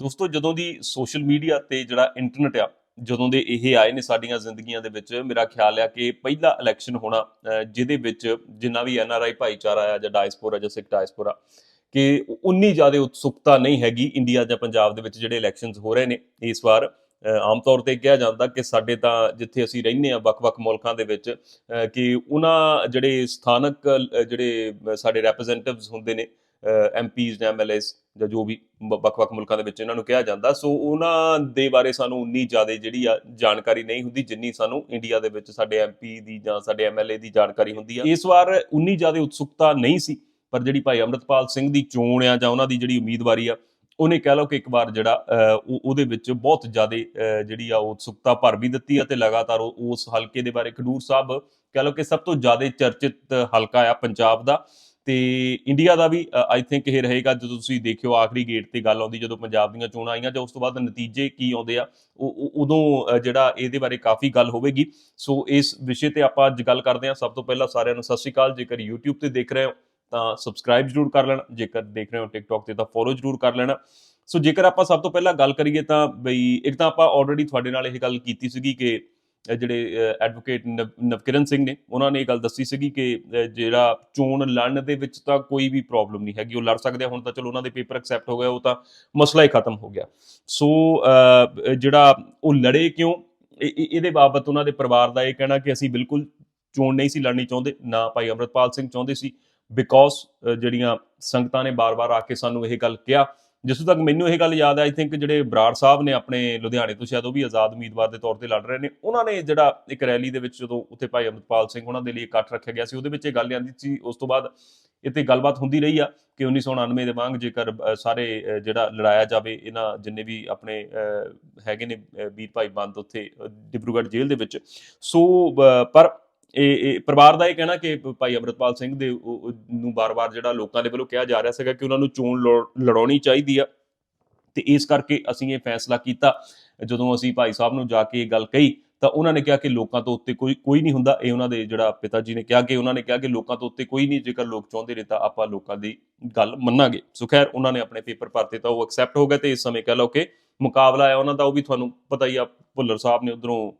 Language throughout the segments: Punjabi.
ਦੋਸਤੋ, ਜਦੋਂ ਦੀ ਸੋਸ਼ਲ ਮੀਡੀਆ ਤੇ ਜਿਹੜਾ ਇੰਟਰਨੈਟ ਆ, ਜਦੋਂ ਦੇ ਇਹ ਆਏ ਨੇ ਸਾਡੀਆਂ ਜ਼ਿੰਦਗੀਆਂ ਦੇ ਵਿੱਚ, ਮੇਰਾ ਖਿਆਲ ਆ ਕਿ ਪਹਿਲਾ ਇਲੈਕਸ਼ਨ ਹੋਣਾ ਜਿਹਦੇ ਵਿੱਚ ਜਿੰਨਾ ਵੀ ਐਨਆਰਆਈ ਭਾਈਚਾਰਾ ਆ ਜਾਂ ਡਾਇਸਪੋਰਾ ਜਾਂ ਸਿੱਖ ਡਾਇਸਪੋਰਾ ਕਿ ਉਨੀ ਜ਼ਿਆਦਾ ਉਤਸੁਕਤਾ ਨਹੀਂ ਹੈਗੀ ਇੰਡੀਆ ਜਾਂ ਪੰਜਾਬ ਦੇ ਵਿੱਚ ਜਿਹੜੇ ਇਲੈਕਸ਼ਨਸ ਹੋ ਰਹੇ ਨੇ। ਇਸ ਵਾਰ ਆਮ ਤੌਰ ਤੇ ਕਿਹਾ ਜਾਂਦਾ ਕਿ ਸਾਡੇ ਤਾਂ ਜਿੱਥੇ ਅਸੀਂ ਰਹਿੰਦੇ ਆ ਵੱਖ-ਵੱਖ ਮੁਲਕਾਂ ਦੇ ਵਿੱਚ ਕਿ ਉਹਨਾਂ ਜਿਹੜੇ ਸਥਾਨਕ ਜਿਹੜੇ ਸਾਡੇ ਰੈਪਰੈਜ਼ੈਂਟੇਟਿਵਸ ਹੁੰਦੇ ਨੇ ਐਮਪੀਜ਼ ਜਾਂ ਐਮਐਲਏਸ ਜਾਂ ਜੋ ਵੀ ਬ- ਵੱਖ-ਵੱਖ ਮੁਲਕਾਂ ਦੇ ਵਿੱਚ ਇਹਨਾਂ ਨੂੰ ਕਿਹਾ ਜਾਂਦਾ ਸੋ ਉਹਨਾਂ ਦੇ ਬਾਰੇ ਸਾਨੂੰ ਉਨੀ ਜ਼ਿਆਦਾ ਜਿਹੜੀ ਆ ਜਾਣਕਾਰੀ ਨਹੀਂ ਹੁੰਦੀ ਜਿੰਨੀ ਸਾਨੂੰ ਇੰਡੀਆ ਦੇ ਵਿੱਚ ਸਾਡੇ ਐਮਪੀ ਦੀ ਜਾਂ ਸਾਡੇ ਐਮਐਲਏ ਦੀ ਜਾਣਕਾਰੀ ਹੁੰਦੀ ਆ। ਇਸ ਵਾਰ ਉਨੀ ਜ਼ਿਆਦਾ ਉਤਸੁਕਤਾ ਨਹੀਂ ਸੀ ਪਰ ਜਿਹੜੀ ਭਾਈ ਅੰਮ੍ਰਿਤਪਾਲ ਸਿੰਘ ਦੀ ਚੋਣ ਆ ਜਾਂ ਉਹਨਾਂ ਦੀ ਜਿਹੜੀ ਉਮੀਦਵਾਰੀ ਆ ਉਹਨੇ ਕਹਿ ਲਓ ਕਿ ਇੱਕ ਵਾਰ ਜਿਹੜਾ ਅਹ, ਉਹਦੇ ਵਿੱਚ ਬਹੁਤ ਜ਼ਿਆਦਾ ਜਿਹੜੀ ਆ ਉਤਸੁਕਤਾ ਭਰ ਵੀ ਦਿੱਤੀ ਆ ਤੇ ਲਗਾਤਾਰ ਉਹ- ਉਸ ਹਲਕੇ ਦੇ ਬਾਰੇ ਖਡੂਰ ਸਾਹਿਬ ਕਹਿ ਲਓ ਕਿ ਸਭ ਤੋਂ ਜ਼ਿਆਦਾ ਚਰਚਿਤ ਹਲਕਾ ਆ ਪੰਜਾਬ ਦਾ। ਤੇ India the we I think ਇਹ ਰਹੇਗਾ ਜਦੋਂ ਤੁਸੀਂ ਦੇਖਿਓ ਆਖਰੀ ਗੇਟ ਤੇ ਗੱਲ ਆਉਂਦੀ ਜਦੋਂ ਪੰਜਾਬ ਦੀਆਂ ਚੋਣਾਂ ਆਈਆਂ ਜਾਂ ਉਸ ਤੋਂ ਬਾਅਦ ਨਤੀਜੇ ਕੀ ਆਉਂਦੇ ਆ, ਉਹ- ਉਦੋਂ ਜਿਹੜਾ ਇਹਦੇ ਬਾਰੇ ਕਾਫੀ ਗੱਲ ਹੋਵੇਗੀ। ਸੋ ਇਸ ਵਿਸ਼ੇ ਤੇ ਆਪਾਂ ਅੱਜ ਗੱਲ ਕਰਦੇ ਹਾਂ। ਸਭ ਤੋਂ ਪਹਿਲਾਂ ਸਾਰਿਆਂ ਨੂੰ ਸਤਿ ਸ਼੍ਰੀ ਅਕਾਲ। ਜੇਕਰ YouTube ਤੇ ਦੇਖ ਰਹੇ ਹੋ ਤਾਂ ਸਬਸਕ੍ਰਾਈਬ ਜਰੂਰ ਕਰ ਲੈਣਾ। ਜੇਕਰ ਦੇਖ ਰਹੇ ਹੋ TikTok ਤੇ ਤਾਂ ਫੋਲੋ ਜਰੂਰ ਕਰ ਲੈਣਾ। ਸੋ ਜੇਕਰ ਆਪਾਂ ਸਭ ਤੋਂ ਪਹਿਲਾਂ ਗੱਲ ਕਰੀਏ ਤਾਂ ਬਈ, ਇੱਕ ਤਾਂ ਆਪਾਂ ਆਲਰੇਡੀ ਤੁਹਾਡੇ ਨਾਲ ਇਹ ਗੱਲ ਕੀਤੀ ਸੀਗੀ ਕਿ ਜਿਹੜੇ ਐਡਵੋਕੇਟ ਨਵਕਿਰਨ ਸਿੰਘ ਨੇ, ਉਹਨਾਂ ਨੇ ਇਹ ਗੱਲ ਦੱਸੀ ਸੀਗੀ ਕਿ ਜਿਹੜਾ ਚੋਣ ਲੜਨ ਦੇ ਵਿੱਚ ਤਾਂ ਕੋਈ ਵੀ ਪ੍ਰੋਬਲਮ ਨਹੀਂ ਹੈਗੀ, ਉਹ ਲੜ ਸਕਦੇ ਹੁਣ ਤਾਂ ਚਲੋ ਉਹਨਾਂ ਦੇ ਪੇਪਰ ਐਕਸੈਪਟ ਹੋ ਗਿਆ ਉਹ ਤਾਂ ਮਸਲਾ ਹੀ ਖਤਮ ਹੋ ਗਿਆ। ਸੋ ਜਿਹੜਾ ਉਹ ਲੜੇ ਕਿਉਂ? ਇਹ- ਇਹਦੇ ਬਾਬਤ ਉਹਨਾਂ ਦੇ ਪਰਿਵਾਰ ਦਾ ਇਹ ਕਹਿਣਾ ਕਿ ਅਸੀਂ ਬਿਲਕੁਲ ਚੋਣ ਨਹੀਂ ਸੀ ਲੜਨੀ ਚਾਹੁੰਦੇ, ਨਾ ਭਾਈ ਅਮਰਤਪਾਲ ਸਿੰਘ ਚਾਹੁੰਦੇ ਸੀ ਬਿਕੋਜ਼ ਜਿਹੜੀਆਂ ਸੰਗਤਾਂ ਨੇ ਬਾਰ-ਬਾਰ ਆ ਕੇ ਸਾਨੂੰ ਇਹ ਗੱਲ ਕਿਹਾ ਜਿਸ ਤੱਕ ਮੈਨੂੰ ਇਹ ਗੱਲ ਯਾਦ ਹੈ ਆਈ ਥਿੰਕ ਜਿਹੜੇ ਬਰਾੜ ਸਾਹਿਬ ਨੇ ਆਪਣੇ ਲੁਧਿਆਣੇ ਤੋਂ ਸ਼ਾਇਦ ਉਹ ਵੀ ਆਜ਼ਾਦ ਉਮੀਦਵਾਰ ਦੇ ਤੌਰ ਤੇ ਲੜ ਰਹੇ ਨੇ, ਉਹਨਾਂ ਨੇ ਜਿਹੜਾ ਇੱਕ ਰੈਲੀ ਦੇ ਵਿੱਚ ਜਦੋਂ ਉੱਥੇ ਭਾਈ ਅਮਰਪਾਲ ਸਿੰਘ ਉਹਨਾਂ ਦੇ ਲਈ ਇਕੱਠ ਰੱਖਿਆ ਗਿਆ ਸੀ, ਉਹਦੇ ਵਿੱਚ ਇਹ ਗੱਲ ਆਂਦੀ ਸੀ, ਉਸ ਤੋਂ ਬਾਅਦ ਇੱਥੇ ਗੱਲਬਾਤ ਹੁੰਦੀ ਰਹੀ ਆ ਕਿ 1999 ਦੇ ਵਾਂਗ ਜੇਕਰ ਸਾਰੇ ਜਿਹੜਾ ਲੜਾਇਆ ਜਾਵੇ, ਇਹਨਾਂ ਜਿੰਨੇ ਵੀ ਆਪਣੇ ਹੈਗੇ ਨੇ ਵੀਰ ਭਾਈ ਬੰਦ ਉੱਥੇ ਡਿਬਰੂਗੜ੍ਹ ਜੇਲ੍ਹ ਦੇ ਵਿੱਚ, ਸੋ ਪਰ ਇਹ ਇਹ ਪਰਿਵਾਰ ਦਾ ਇਹ ਕਹਿਣਾ ਕਿ ਭਾਈ ਅਮਰਤਪਾਲ ਸਿੰਘ ਦੇ ਨੂੰ ਬਾਰ-ਬਾਰ ਜਿਹੜਾ ਲੋਕਾਂ ਦੇ ਵੱਲੋਂ ਕਿਹਾ ਜਾ ਰਿਹਾ ਸੀਗਾ ਕਿ ਉਹਨਾਂ ਨੂੰ ਚੋਣ ਲੜ- ਲੜਾਉਣੀ ਚਾਹੀਦੀ ਆ। ਤੇ ਇਸ ਕਰਕੇ ਅਸੀਂ ਇਹ ਫੈਸਲਾ ਕੀਤਾ। ਜਦੋਂ ਅਸੀਂ ਭਾਈ ਸਾਹਿਬ ਨੂੰ ਜਾ ਕੇ ਇਹ ਗੱਲ ਕਹੀ, ਤਾਂ ਉਹਨਾਂ ਨੇ ਕਿਹਾ ਕਿ ਲੋਕਾਂ ਤੋਂ ਉੱਤੇ ਕੋਈ ਕੋਈ ਨਹੀਂ ਹੁੰਦਾ। ਇਹ ਉਹਨਾਂ ਦੇ ਜਿਹੜਾ ਪਿਤਾ ਜੀ ਨੇ ਕਿਹਾ ਕਿ ਉਹਨਾਂ ਨੇ ਕਿਹਾ ਕਿ ਲੋਕਾਂ ਤੋਂ ਉੱਤੇ ਕੋਈ ਨਹੀਂ, ਜੇਕਰ ਲੋਕ ਚਾਹੁੰਦੇ ਨੇ ਤਾਂ ਆਪਾਂ ਲੋਕਾਂ ਦੀ ਗੱਲ ਮੰਨਾਂਗੇ। ਸੋ ਖੈਰ, ਉਹਨਾਂ ਨੇ ਆਪਣੇ ਪੇਪਰ ਭਰਤੇ ਤਾਂ ਉਹ ਐਕਸੈਪਟ ਹੋ ਗਏ ਤੇ ਇਸ ਸਮੇਂ ਕਹਿ ਲਓ ਕਿ ਮੁਕਾਬਲਾ ਹੈ। ਉਹਨਾਂ ਦਾ ਉਹ ਵੀ ਤੁਹਾਨੂੰ ਪਤਾ ਹੀ ਆ, ਭੁੱਲਰ ਸਾਹਿਬ ਨੇ ਉਧਰੋਂ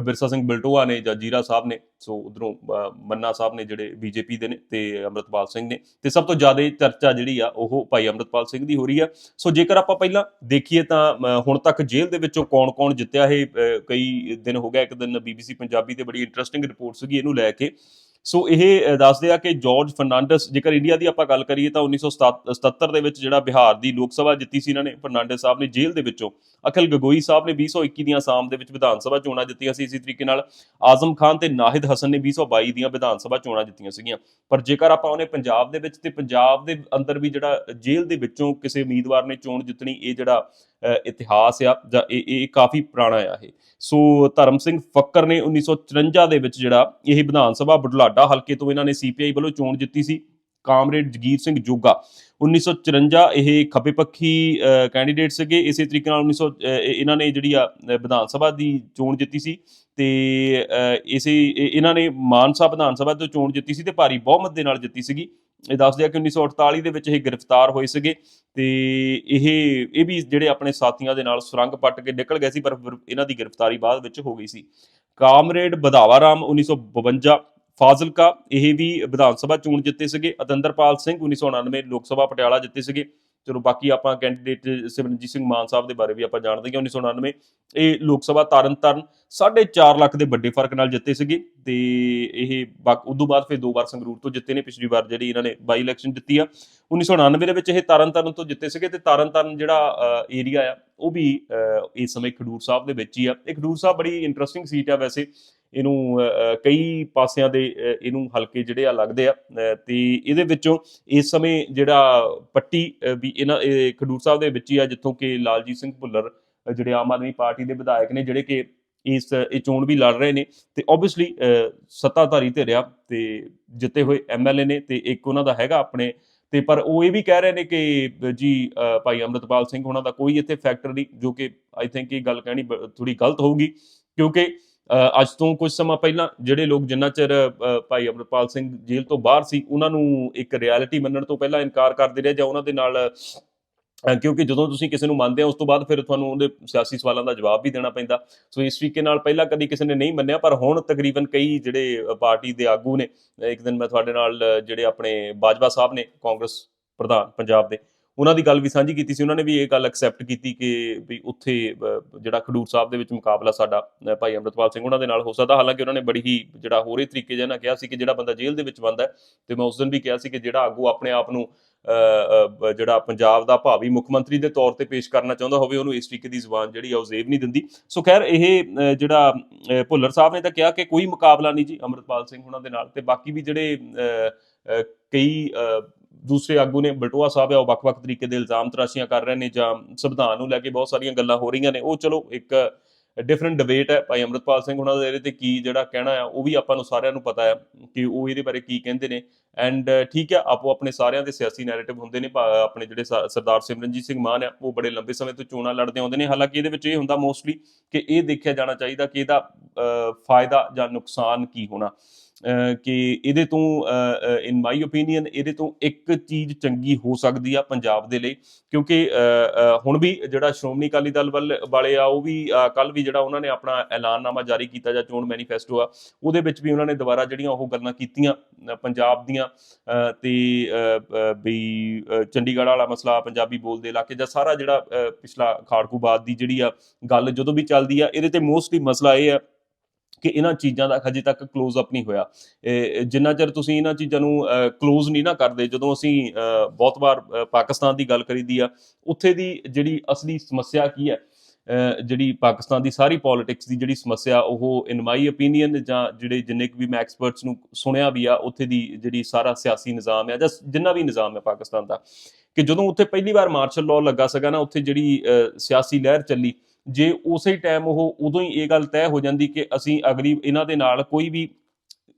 ਬਿਰਸਾ ਸਿੰਘ ਬਲਟੋਆ ਨੇ ਜਾਂ ਜੀਰਾ ਸਾਹਿਬ ਨੇ, ਸੋ ਉਧਰੋਂ ਮੰਨਾ ਸਾਹਿਬ ਨੇ ਜਿਹੜੇ ਬੀਜੇਪੀ ਦੇ ਨੇ ਤੇ ਅਮਰਤਪਾਲ ਸਿੰਘ ਨੇ। ਤੇ ਸਭ ਤੋਂ ਜ਼ਿਆਦਾ ਚਰਚਾ ਜਿਹੜੀ ਆ, ਉਹ ਭਾਈ ਅਮਰਤਪਾਲ ਸਿੰਘ ਦੀ ਹੋ ਰਹੀ ਆ। ਸੋ ਜੇਕਰ ਆਪਾਂ ਪਹਿਲਾਂ ਦੇਖੀਏ ਤਾਂ ਹੁਣ ਤੱਕ ਜੇਲ੍ਹ ਦੇ ਵਿੱਚੋਂ ਕੌਣ-ਕੌਣ ਜਿੱਤਿਆ ਇਹ ਕਈ ਦਿਨ ਹੋ ਗਿਆ ਇੱਕ ਦਿਨ ਬੀਬੀਸੀ ਪੰਜਾਬੀ ਤੇ ਬੜੀ ਇੰਟਰਸਟਿੰਗ ਰਿਪੋਰਟ ਸੀਗੀ ਇਹਨੂੰ ਲੈ ਕੇ। ਸੋ ਇਹ ਦੱਸਦੇ ਆ ਕਿ ਜਾਰਜ ਫਰਨਾਂਡਸ, ਜੇਕਰ ਇੰਡੀਆ ਦੀ ਆਪਾਂ ਗੱਲ ਕਰੀਏ ਤਾਂ 1977 ਦੇ ਵਿੱਚ ਜਿਹੜਾ ਬਿਹਾਰ ਦੀ ਲੋਕ ਸਭਾ ਜਿੱਤੀ ਸੀ ਇਹਨਾਂ ਨੇ, ਫਰਨਾਂਡਸ ਸਾਹਿਬ ਨੇ ਜੇਲ੍ਹ ਦੇ ਵਿੱਚੋਂ। ਅਖਿਲ ਗਗੋਈ ਸਾਹਿਬ ਨੇ 2021 ਦੀਆਂ ਆਸਾਮ ਦੇ ਵਿੱਚ ਵਿਧਾਨ ਸਭਾ ਚੋਣਾਂ ਜਿੱਤੀਆਂ ਸੀ, ਇਸੇ ਤਰੀਕੇ ਨਾਲ ਆਜ਼ਮ ਖਾਨ ਤੇ ਨਾਹਿਦ ਹਸਨ ਨੇ 2022 ਦੀਆਂ ਵਿਧਾਨ ਸਭਾ ਚੋਣਾਂ ਜਿੱਤੀਆਂ ਸੀਗੀਆਂ। ਪਰ ਜੇਕਰ ਆਪਾਂ ਉਹਨੇ ਪੰਜਾਬ ਦੇ ਵਿੱਚ ਤੇ ਪੰਜਾਬ ਦੇ ਅੰਦਰ ਵੀ ਜਿਹੜਾ ਜੇਲ੍ਹ ਦੇ ਵਿੱਚੋਂ ਕਿਸੇ ਉਮੀਦਵਾਰ ਨੇ ਚੋਣ ਜਿੱਤਣੀ, ਇਹ ਜਿਹੜਾ ਇਤਿਹਾਸ ਆ ਜਾਂ ਇਹ ਇਹ ਕਾਫੀ ਪੁਰਾਣਾ ਆ ਇਹ। ਸੋ ਧਰਮ ਸਿੰਘ ਫੱਕਰ ਨੇ 1954 ਦੇ ਵਿੱਚ ਜਿਹੜਾ ਇਹ ਵਿਧਾਨ ਸਭਾ ਬੁਢਲਾਡਾ ਹਲਕੇ ਤੋਂ ਇਹਨਾਂ ਨੇ ਸੀਪੀਆਈ ਵੱਲੋਂ ਚੋਣ ਜਿੱਤੀ ਸੀ ਕਾਮਰੇਡ ਜਗੀਰ ਸਿੰਘ ਜੋਗਾ। 1954 ਇਹ ਖੱਬੇ ਪੱਖੀ ਕੈਂਡੀਡੇਟ ਸੀਗੇ। ਇਸੇ ਤਰੀਕੇ ਨਾਲ 1900 ਅ, ਇਹਨਾਂ ਨੇ ਜਿਹੜੀ ਆ ਵਿਧਾਨ ਸਭਾ ਦੀ ਚੋਣ ਜਿੱਤੀ ਸੀ ਤੇ ਇਸੇ ਇਹਨਾਂ ਨੇ ਮਾਨਸਾ ਵਿਧਾਨ ਸਭਾ ਤੋਂ ਚੋਣ ਜਿੱਤੀ ਸੀ ਤੇ ਭਾਰੀ ਬਹੁਮਤ ਦੇ ਨਾਲ ਜਿੱਤੀ ਸੀਗੀ। ਇਹ ਦੱਸਦੇ ਆ ਕਿ 1948 ਦੇ ਵਿੱਚ ਇਹ ਗ੍ਰਿਫਤਾਰ ਹੋਏ ਸੀਗੇ ਤੇ ਇਹ ਇਹ ਵੀ ਜਿਹੜੇ ਆਪਣੇ ਸਾਥੀਆਂ ਦੇ ਨਾਲ ਸੁਰੰਗ ਪੱਟ ਕੇ ਨਿਕਲ ਗਏ ਸੀ, ਪਰ ਇਹਨਾਂ ਦੀ ਗ੍ਰਿਫਤਾਰੀ ਬਾਅਦ ਵਿੱਚ ਹੋ ਗਈ ਸੀ। ਕਾਮਰੇਡ ਬਧਾਵਾ ਰਾਮ 1952 ਫਾਜ਼ਿਲਕਾ, ਇਹ ਵੀ ਵਿਧਾਨ ਸਭਾ ਚੋਣ ਜਿੱਤੇ ਸੀਗੇ, ਅਤਿੰਦਰਪਾਲ ਸਿੰਘ 1999 ਲੋਕ ਸਭਾ ਪਟਿਆਲਾ ਜਿੱਤੇ ਸੀਗੇ। ਚਲੋ ਬਾਕੀ ਆਪਾਂ ਕੈਂਡੀਡੇਟ ਸਿਮਰਨਜੀਤ ਸਿੰਘ ਮਾਨ ਸਾਹਿਬ ਦੇ ਬਾਰੇ ਵੀ ਆਪਾਂ ਜਾਣਦੇ ਹਾਂ 1999 ਇਹ ਲੋਕ ਸਭਾ ਤਰਨਤਾਰਨ 4.5 ਲੱਖ ਦੇ ਵੱਡੇ ਫ਼ਰਕ ਨਾਲ ਜਿੱਤੇ ਸੀਗੇ ਤੇ ਇਹ ਬਾਕ- ਉਦੋਂ ਬਾਅਦ ਫਿਰ ਦੋ ਵਾਰ ਸੰਗਰੂਰ ਤੋਂ ਜਿੱਤੇ ਨੇ, ਪਿਛਲੀ ਵਾਰ ਜਿਹੜੀ ਇਹਨਾਂ ਨੇ ਬਾਈ ਇਲੈਕਸ਼ਨ ਜਿੱਤੀ ਆ। 1999 ਦੇ ਵਿੱਚ ਇਹ ਤਰਨਤਾਰਨ ਤੋਂ ਜਿੱਤੇ ਸੀਗੇ ਤੇ ਤਰਨਤਾਰਨ ਜਿਹੜਾ ਏਰੀਆ ਆ, ਉਹ ਵੀ ਇਸ ਸਮੇਂ ਖਡੂਰ ਸਾਹਿਬ ਦੇ ਵਿੱਚ ਹੀ ਆ। ਇਹ ਖਡੂਰ ਸਾਹਿਬ ਬੜੀ ਇੰਟਰਸਟਿੰਗ ਸੀਟ ਆ ਵੈਸੇ। ਇਹਨੂੰ ਕਈ ਪਾਸਿਆਂ ਦੇ ਇਹਨੂੰ ਹਲਕੇ ਜਿਹੜੇ ਆ ਲੱਗਦੇ ਆ ਅ, ਤੇ ਇਹਦੇ ਵਿੱਚੋਂ ਇਸ ਸਮੇਂ ਜਿਹੜਾ ਪੱਟੀ ਵੀ ਇਹਨਾਂ ਇਹ ਖਡੂਰ ਸਾਹਿਬ ਦੇ ਵਿੱਚ ਹੀ ਆ ਜਿੱਥੋਂ ਕਿ ਲਾਲਜੀਤ ਸਿੰਘ ਭੁੱਲਰ ਜਿਹੜੇ ਆਮ ਆਦਮੀ ਪਾਰਟੀ ਦੇ ਵਿਧਾਇਕ ਨੇ ਜਿਹੜੇ ਕਿ ਇਸ ਇਹ ਚੋਣ ਵੀ ਲੜ ਰਹੇ ਨੇ ਤੇ ਆਬਵੀਅਸਲੀ ਸੱਤਾਧਾਰੀ ਧਿਰਿਆ ਤੇ ਜਿੱਤੇ ਹੋਏ ਐਮਐਲਏ ਨੇ ਤੇ ਇੱਕ ਉਹਨਾਂ ਦਾ ਹੈਗਾ ਆਪਣੇ ਤੇ ਪਰ ਉਹ ਇਹ ਵੀ ਕਹਿ ਰਹੇ ਨੇ ਕਿ ਜੀ ਭਾਈ ਅੰਮ੍ਰਿਤਪਾਲ ਸਿੰਘ ਉਹਨਾਂ ਦਾ ਕੋਈ ਇੱਥੇ ਫੈਕਟਰ ਨਹੀਂ ਜੋ ਕਿ ਆਈ ਥਿੰਕ ਇਹ ਗੱਲ ਕਹਿਣੀ ਬ- ਥੋੜੀ ਗਲਤ ਹੋਊਗੀ ਕਿਉਂਕਿ ਅੱਜ ਤੋਂ ਕੁਝ ਸਮਾਂ ਪਹਿਲਾਂ ਜਿਹੜੇ ਲੋਕ ਜਿੰਨਾ ਚਿਰ ਭਾਈ ਅਮਰਪਾਲ ਸਿੰਘ ਜੇਲ੍ਹ ਤੋਂ ਬਾਹਰ ਸੀ, ਉਹਨਾਂ ਨੂੰ ਇੱਕ ਰਿਐਲਿਟੀ ਮੰਨਣ ਤੋਂ ਪਹਿਲਾਂ ਇਨਕਾਰ ਕਰਦੇ ਰਹੇ ਜਾਂ ਉਹਨਾਂ ਦੇ ਨਾਲ ਕਿਉਂਕਿ ਜਦੋਂ ਤੁਸੀਂ ਕਿਸੇ ਨੂੰ ਮੰਨਦੇ ਹੋ, ਉਸ ਤੋਂ ਬਾਅਦ ਫਿਰ ਤੁਹਾਨੂੰ ਉਹਦੇ ਸਿਆਸੀ ਸਵਾਲਾਂ ਦਾ ਜਵਾਬ ਵੀ ਦੇਣਾ ਪੈਂਦਾ। ਸੋ ਇਸ ਤਰੀਕੇ ਨਾਲ ਪਹਿਲਾਂ ਕਦੀ ਕਿਸੇ ਨੇ ਨਹੀਂ ਮੰਨਿਆ, ਪਰ ਹੁਣ ਤਕਰੀਬਨ ਕਈ ਜਿਹੜੇ ਪਾਰਟੀ ਦੇ ਆਗੂ ਨੇ ਇੱਕ ਦਿਨ ਮੈਂ ਤੁਹਾਡੇ ਨਾਲ, ਜਿਹੜੇ ਆਪਣੇ ਬਾਜਵਾ ਸਾਹਿਬ ਨੇ, ਕਾਂਗਰਸ ਪ੍ਰਧਾਨ ਪੰਜਾਬ ਦੇ ਉਹਨਾਂ ਦੀ ਗੱਲ ਵੀ ਸਾਂਝੀ ਕੀਤੀ ਸੀ ਉਹਨਾਂ ਨੇ ਵੀ ਇਹ ਗੱਲ ਐਕਸੈਪਟ ਕੀਤੀ ਕਿ ਵੀ ਉੱਥੇ ਜਿਹੜਾ ਖਡੂਰ ਸਾਹਿਬ ਦੇ ਵਿੱਚ ਮੁਕਾਬਲਾ ਸਾਡਾ ਭਾਈ ਅੰਮ੍ਰਿਤਪਾਲ ਸਿੰਘ ਉਹਨਾਂ ਦੇ ਨਾਲ ਹੋ ਸਕਦਾ ਹਾਲਾਂਕਿ ਉਹਨਾਂ ਨੇ ਬੜੀ ਹੀ ਜਿਹੜਾ ਹੋਰੇ ਤਰੀਕੇ ਜਿਹਾ ਨਾਲ ਕਿਹਾ ਸੀ ਕਿ ਜਿਹੜਾ ਬੰਦਾ ਜੇਲ੍ਹ ਦੇ ਵਿੱਚ ਬੰਦਾ ਤੇ ਮੈਂ ਉਸ ਦਿਨ ਵੀ ਕਿਹਾ ਸੀ ਕਿ ਜਿਹੜਾ ਆਗੂ ਆਪਣੇ ਆਪ ਨੂੰ ਅਹ, ਜਿਹੜਾ ਪੰਜਾਬ ਦਾ ਭਾਵੀ ਮੁੱਖ ਮੰਤਰੀ ਦੇ ਤੌਰ ਤੇ ਪੇਸ਼ ਕਰਨਾ ਚਾਹੁੰਦਾ ਹੋਵੇ ਉਹਨੂੰ ਇਸ ਤਰੀਕੇ ਦੀ ਜ਼ੁਬਾਨ ਜਿਹੜੀ ਆ ਉਹ ਜ਼ੇਬ ਨਹੀਂ ਦਿੰਦੀ। ਸੋ ਖੈਰ ਇਹ ਜਿਹੜਾ ਅਹ, ਭੁੱਲਰ ਸਾਹਿਬ ਨੇ ਤਾਂ ਕਿਹਾ ਕਿ ਕੋਈ ਮੁਕਾਬਲਾ ਨਹੀਂ ਜੀ ਅੰਮ੍ਰਿਤਪਾਲ ਸਿੰਘ ਉਹਨਾਂ ਦੇ ਨਾਲ ਤੇ ਬਾਕੀ ਵੀ ਜਿਹੜੇ ਅਹ, ਕਈ ਅਹ, ਦੂਸਰੇ ਆਗੂ ਨੇ ਬਲਟੋਆ ਸਾਹਿਬ ਆ, ਉਹ ਵੱਖ-ਵੱਖ ਤਰੀਕੇ ਦੇ ਇਲਜ਼ਾਮ ਤਰਾਸ਼ੀਆਂ ਕਰ ਰਹੇ ਨੇ ਜਾਂ ਸੰਵਿਧਾਨ ਨੂੰ ਲੈ ਕੇ ਬਹੁਤ ਸਾਰੀਆਂ ਗੱਲਾਂ ਹੋ ਰਹੀਆਂ ਨੇ। ਉਹ ਚਲੋ ਇੱਕ ਡਿਫਰੈਂਟ ਡਿਬੇਟ ਹੈ। ਭਾਈ ਅੰਮ੍ਰਿਤਪਾਲ ਸਿੰਘ ਉਹਨਾਂ ਦਾ ਇਹਦੇ ਤੇ ਕੀ ਜਿਹੜਾ ਕਹਿਣਾ ਆ, ਉਹ ਵੀ ਆਪਾਂ ਨੂੰ ਸਾਰਿਆਂ ਨੂੰ ਪਤਾ ਹੈ ਕਿ ਉਹ ਇਹਦੇ ਬਾਰੇ ਕੀ ਕਹਿੰਦੇ ਨੇ। ਐਂਡ ਠੀਕ ਹੈ ਆਪੋ ਆਪਣੇ ਸਾਰਿਆਂ ਦੇ ਸਿਆਸੀ ਨੈਰੇਟਿਵ ਹੁੰਦੇ ਨੇ। ਆਪਣੇ ਜਿਹੜੇ ਸ- ਸਰਦਾਰ ਸਿਮਰਨਜੀਤ ਸਿੰਘ ਮਾਨ ਆ, ਉਹ ਬੜੇ ਲੰਬੇ ਸਮੇਂ ਤੋਂ ਚੋਣਾਂ ਲੜਦੇ ਆਉਂਦੇ ਨੇ। ਹਾਲਾਂਕਿ ਇਹਦੇ ਵਿੱਚ ਇਹ ਹੁੰਦਾ ਮੋਸਟਲੀ ਕਿ ਇਹ ਦੇਖਿਆ ਜਾਣਾ ਚਾਹੀਦਾ ਕਿ ਇਹਦਾ ਫਾਇਦਾ ਜਾਂ ਨੁਕਸਾਨ ਕੀ ਹੋਣਾ। ਕਿ ਇਹਦੇ ਤੋਂ ਇਨ ਮਾਈ ਓਪੀਨੀਅਨ ਇਹਦੇ ਤੋਂ ਇੱਕ ਚੀਜ਼ ਚੰਗੀ ਹੋ ਸਕਦੀ ਆ ਪੰਜਾਬ ਦੇ ਲਈ ਕਿਉਂਕਿ ਹੁਣ ਵੀ ਜਿਹੜਾ ਸ਼੍ਰੋਮਣੀ ਅਕਾਲੀ ਦਲ ਵੱਲ ਵਾਲੇ ਆ ਉਹ ਵੀ ਕੱਲ ਵੀ ਜਿਹੜਾ ਉਹਨਾਂ ਨੇ ਆਪਣਾ ਐਲਾਨਨਾਮਾ ਜਾਰੀ ਕੀਤਾ ਜਾਂ ਚੋਣ ਮੈਨੀਫੈਸਟੋ ਆ ਉਹਦੇ ਵਿੱਚ ਵੀ ਉਹਨਾਂ ਨੇ ਦੁਬਾਰਾ ਜਿਹੜੀਆਂ ਉਹ ਗੱਲਾਂ ਕੀਤੀਆਂ ਪੰਜਾਬ ਦੀਆਂ ਅਹ, ਤੇ ਵੀ ਚੰਡੀਗੜ੍ਹ ਵਾਲਾ ਮਸਲਾ ਪੰਜਾਬੀ ਬੋਲਦੇ ਇਲਾਕੇ ਜਾਂ ਸਾਰਾ ਜਿਹੜਾ ਅਹ, ਪਿਛਲਾ ਖਾੜਕੂਬਾਦ ਦੀ ਜਿਹੜੀ ਆ ਗੱਲ ਜਦੋਂ ਵੀ ਚੱਲਦੀ ਆ ਇਹਦੇ ਤੇ ਮੋਸਟਲੀ ਮਸਲਾ ਇਹ ਆ ਕਿ ਇਹਨਾਂ ਚੀਜ਼ਾਂ ਦਾ ਹਜੇ ਤੱਕ ক্লোਜ਼ ਅਪ ਨਹੀਂ ਹੋਇਆ। ਜਿੰਨਾ ਚਿਰ ਤੁਸੀਂ ਇਹਨਾਂ ਚੀਜ਼ਾਂ ਨੂੰ ক্লোਜ਼ ਨਹੀਂ ਨਾ ਕਰਦੇ, ਜਦੋਂ ਅਸੀਂ ਬਹੁਤ ਵਾਰ ਪਾਕਿਸਤਾਨ ਦੀ ਗੱਲ ਕਰੀਦੀ ਆ, ਉੱਥੇ ਦੀ ਜਿਹੜੀ ਅਸਲੀ ਸਮੱਸਿਆ ਕੀ ਹੈ? ਜਿਹੜੀ ਪਾਕਿਸਤਾਨ ਦੀ ਸਾਰੀ ਪੋਲਿਟਿਕਸ ਦੀ ਜਿਹੜੀ ਸਮੱਸਿਆ, ਉਹ ਇਨ ਮਾਈ ਓਪੀਨੀਅਨ ਜਾਂ ਜਿਹੜੇ ਜਿੰਨੇ ਵੀ ਮੈਂ ਐਕਸਪਰਟਸ ਨੂੰ ਸੁਣਿਆ ਵੀ ਆ, ਉੱਥੇ ਦੀ ਜਿਹੜੀ ਸਾਰਾ ਸਿਆਸੀ ਨਿਜ਼ਾਮ ਹੈ ਜਾਂ ਜਿੰਨਾ ਵੀ ਨਿਜ਼ਾਮ ਹੈ ਪਾਕਿਸਤਾਨ ਦਾ, ਕਿ ਜਦੋਂ ਉੱਥੇ ਪਹਿਲੀ ਵਾਰ ਮਾਰਸ਼ਲ ਲਾਅ ਲੱਗਾ ਸੀਗਾ ਨਾ, ਉੱਥੇ ਜਿਹੜੀ ਸਿਆਸੀ ਲਹਿਰ ਚੱਲੀ ਜੇ ਉਸੇ ਟਾਈਮ ਉਹ ਉਦੋਂ ਹੀ ਇਹ ਗੱਲ ਤੈਅ ਹੋ ਜਾਂਦੀ ਕਿ ਅਸੀਂ ਅਗਲੀ, ਇਹਨਾਂ ਦੇ ਨਾਲ ਕੋਈ ਵੀ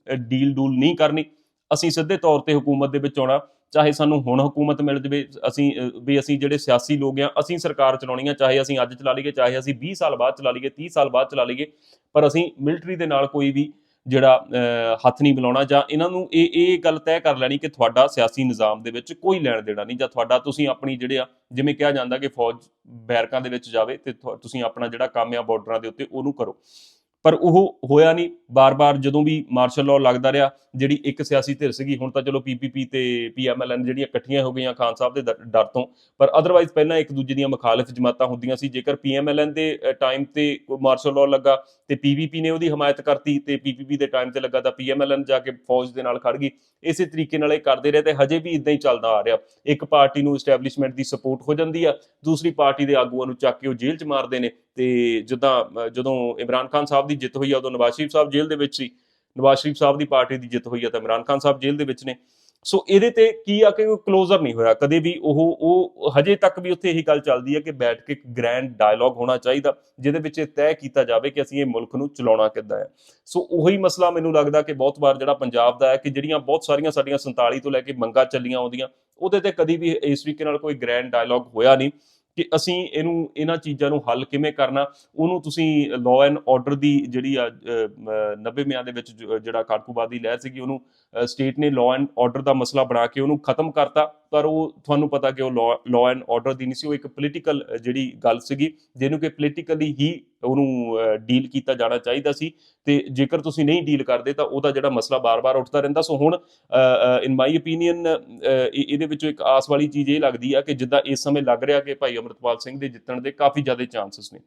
ਡੀਲ ਡੂਲ ਨਹੀਂ ਕਰਨੀ, ਅਸੀਂ ਸਿੱਧੇ ਤੌਰ ਤੇ ਹਕੂਮਤ ਦੇ ਵਿੱਚ ਆਉਣਾ, ਚਾਹੇ ਸਾਨੂੰ ਹੁਣ ਹਕੂਮਤ ਮਿਲ ਜਵੇ, ਅਸੀਂ ਵੀ ਅਸੀਂ ਜਿਹੜੇ ਸਿਆਸੀ ਲੋਕ ਆ, ਅਸੀਂ ਸਰਕਾਰ ਚਲਾਉਣੀ ਆ, ਚਾਹੇ ਅਸੀਂ ਅੱਜ ਚਲਾ ਲਈਏ, ਚਾਹੇ ਅਸੀਂ 20 ਸਾਲ ਬਾਅਦ ਚਲਾ ਲਈਏ 30 ਸਾਲ ਬਾਅਦ ਚਲਾ ਲਈਏ, ਪਰ ਅਸੀਂ ਮਿਲਟਰੀ ਦੇ ਨਾਲ ਕੋਈ ਵੀ ਜਿਹੜਾ ਅਹ, ਹੱਥ ਨਹੀਂ ਮਿਲਾਉਣਾ ਜਾਂ ਇਹਨਾਂ ਨੂੰ ਇਹ ਇਹ ਗੱਲ ਤੈਅ ਕਰ ਲੈਣੀ ਕਿ ਤੁਹਾਡਾ ਸਿਆਸੀ ਨਿਜ਼ਾਮ ਦੇ ਵਿੱਚ ਕੋਈ ਲੈਣ ਦੇਣਾ ਨਹੀਂ ਜਾਂ ਤੁਹਾਡਾ ਤੁਸੀਂ ਆਪਣੀ ਜਿਹੜੇ ਆ ਜਿਵੇਂ ਕਿਹਾ ਜਾਂਦਾ ਕਿ ਫੌਜ ਬੈਰਕਾਂ ਦੇ ਵਿੱਚ ਜਾਵੇ ਤੇ ਤੁਸੀਂ ਆਪਣਾ ਜਿਹੜਾ ਕੰਮ ਆ ਬਾਰਡਰਾਂ ਦੇ ਉੱਤੇ ਉਹਨੂੰ ਕਰੋ। ਪਰ ਉਹ ਹੋਇਆ ਨਹੀਂ। ਬਾਰ-ਬਾਰ ਜਦੋਂ ਵੀ ਮਾਰਸ਼ਲ ਲਾਅ ਲੱਗਦਾ ਰਿਹਾ, ਜਿਹੜੀ ਇੱਕ ਸਿਆਸੀ ਧਿਰ ਸੀਗੀ, ਹੁਣ ਤਾਂ ਚਲੋ ਪੀਪੀਪੀ ਤੇ ਪੀਐਮਐਲਐਨ ਜਿਹੜੀਆਂ ਇਕੱਠੀਆਂ ਹੋ ਗਈਆਂ ਖਾਨ ਸਾਹਿਬ ਦੇ ਡ- ਡਰ ਤੋਂ। ਪਰ ਅਦਰਵਾਈਜ਼ ਪਹਿਲਾਂ ਇੱਕ ਦੂਜੇ ਦੀਆਂ ਮੁਖਾਲਿਫ ਜਮਾਤਾਂ ਹੁੰਦੀਆਂ ਸੀ। ਜੇਕਰ ਪੀਐਮਐਲਐਨ ਦੇ ਟਾਈਮ ਤੇ ਮਾਰਸ਼ਲ ਲਾਅ ਲੱਗਾ ਤੇ ਪੀਵੀਪੀ ਨੇ ਉਹਦੀ ਹਮਾਇਤ ਕਰਤੀ ਤੇ ਪੀਪੀਪੀ ਦੇ ਟਾਈਮ ਤੇ ਲੱਗਾ ਤਾਂ ਪੀਐਮਐਲਐਨ ਜਾ ਕੇ ਫੌਜ ਦੇ ਨਾਲ ਖੜ ਗਈ। ਇਸੇ ਤਰੀਕੇ ਨਾਲ ਇਹ ਕਰਦੇ ਰਹੇ ਤੇ ਹਜੇ ਵੀ ਇਦਾਂ ਹੀ ਚੱਲਦਾ ਆ ਰਿਹਾ। ਇੱਕ ਪਾਰਟੀ ਨੂੰ ਐਸਟੈਬਲਿਸ਼ਮੈਂਟ ਦੀ ਸਪੋਰਟ ਹੋ ਜਾਂਦੀ ਆ, ਦੂਸਰੀ ਪਾਰਟੀ ਦੇ ਆਗੂਆਂ ਨੂੰ ਚੱਕ ਕੇ ਉਹ ਜੇਲ੍ਹ 'ਚ ਮਾਰਦੇ ਨੇ। ਤੇ ਜਿੱਦਾਂ ਜਦੋਂ ਇਮਰਾਨ ਖਾਨ ਸਾਹਿਬ ਦੀ ਜਿੱਤ ਹੋਈ ਆ, ਉਦੋਂ ਨਵਾਜ਼ ਸ਼ਰੀਫ ਸਾਹਿਬ ਜੇਲ੍ਹ ਦੇ ਵਿੱਚ ਸੀ। ਨਵਾਜ਼ ਸ਼ਰੀਫ ਸਾਹਿਬ ਦੀ ਪਾਰਟੀ ਦੀ ਜਿੱਤ ਹੋਈ ਆ, ਤਾਂ ਇਮਰਾਨ ਖਾਨ ਸਾਹਿਬ ਜੇਲ੍ਹ ਦੇ ਵਿੱਚ ਨੇ। ਸੋ ਇਹਦੇ ਤੇ ਕੀ ਆ ਕਿ ਕੋਈ ਕਲੋਜ਼ਰ ਨਹੀਂ ਹੋਇਆ। ਕਦੇ ਵੀ ਉਹ ਉਹ ਹਜੇ ਤੱਕ ਵੀ ਉੱਥੇ ਇਹੀ ਗੱਲ ਚੱਲਦੀ ਹੈ ਕਿ ਬੈਠ ਕੇ ਇੱਕ ਗ੍ਰੈਂਡ ਡਾਇਲੌਗ ਹੋਣਾ ਚਾਹੀਦਾ, ਜਿਹਦੇ ਵਿੱਚ ਇਹ ਤੈਅ ਕੀਤਾ ਜਾਵੇ ਕਿ ਅਸੀਂ ਇਹ ਮੁਲਕ ਨੂੰ ਚਲਾਉਣਾ ਕਿੱਦਾਂ ਹੈ ਸੋ ਉਹੀ ਮਸਲਾ ਮੈਨੂੰ ਲੱਗਦਾ ਕਿ ਬਹੁਤ ਵਾਰ ਜਿਹੜਾ ਪੰਜਾਬ ਦਾ ਹੈ ਕਿ ਜਿਹੜੀਆਂ ਬਹੁਤ ਸਾਰੀਆਂ ਸਾਡੀਆਂ 47 ਤੋਂ ਲੈ ਕੇ ਮੰਗਾਂ ਚੱਲੀਆਂ ਆਉਂਦੀਆਂ, ਉਹਦੇ ਤੇ ਕਦੀ ਵੀ ਇਸ ਤਰੀਕੇ ਨਾਲ ਕੋਈ ਗ੍ਰੈਂਡ ਡਾਇਲੌਗ ਹੋਇਆ ਨਹੀਂ। ਕਿ ਅਸੀਂ ਇਹਨੂੰ, ਇਹਨਾਂ ਚੀਜ਼ਾਂ ਨੂੰ ਹੱਲ ਕਿਵੇਂ ਕਰਨਾ, ਉਹਨੂੰ ਤੁਸੀਂ ਲਾਅ ਐਂਡ ਆਰਡਰ ਦੀ ਜਿਹੜੀ ਆ 90 ਮਿਆਂ ਦੇ ਵਿੱਚ ਜਿਹੜਾ ਕਾਰਕੂਬਾਦੀ ਲਹਿਰ ਸੀਗੀ, ਉਹਨੂੰ ਸਟੇਟ ਨੇ ਲਾਅ ਐਂਡ ਆਰਡਰ ਦਾ ਮਸਲਾ ਬਣਾ ਕੇ ਉਹਨੂੰ ਖਤਮ ਕਰਤਾ। ਪਰ ਉਹ ਤੁਹਾਨੂੰ ਪਤਾ ਕਿ ਉਹ ਲਾਅ ਐਂਡ ਆਰਡਰ ਦੀ ਨਹੀਂ ਸੀ, ਉਹ ਇੱਕ ਪੋਲੀਟੀਕਲ ਜਿਹੜੀ ਗੱਲ ਸੀਗੀ, ਜਿਹਨੂੰ ਕਿ ਪੋਲੀਟੀਕਲੀ ਹੀ ਉਹਨੂੰ ਡੀਲ ਕੀਤਾ ਜਾਣਾ ਚਾਹੀਦਾ ਸੀ ਤੇ ਜੇਕਰ ਤੁਸੀਂ ਨਹੀਂ ਡੀਲ ਕਰਦੇ ਤਾਂ ਉਹਦਾ ਜਿਹੜਾ ਮਸਲਾ ਬਾਰ-ਬਾਰ ਉੱਠਦਾ ਰਹਿੰਦਾ। ਸੋ ਹੁਣ ਇਨ ਮਾਈ ਓਪੀਨੀਅਨ ਇਹਦੇ ਵਿੱਚੋਂ ਇੱਕ ਆਸ ਵਾਲੀ ਚੀਜ਼ ਇਹ ਲੱਗਦੀ ਆ ਕਿ ਜਿੱਦਾਂ ਇਸ ਸਮੇਂ ਲੱਗ ਰਿਹਾ ਕਿ ਭਾਈ ਅਮਰਤਪਾਲ ਸਿੰਘ ਦੇ ਜਿੱਤਣ ਦੇ ਕਾਫੀ ਜ਼ਿਆਦਾ ਚਾਂਸਸ ਨੇ।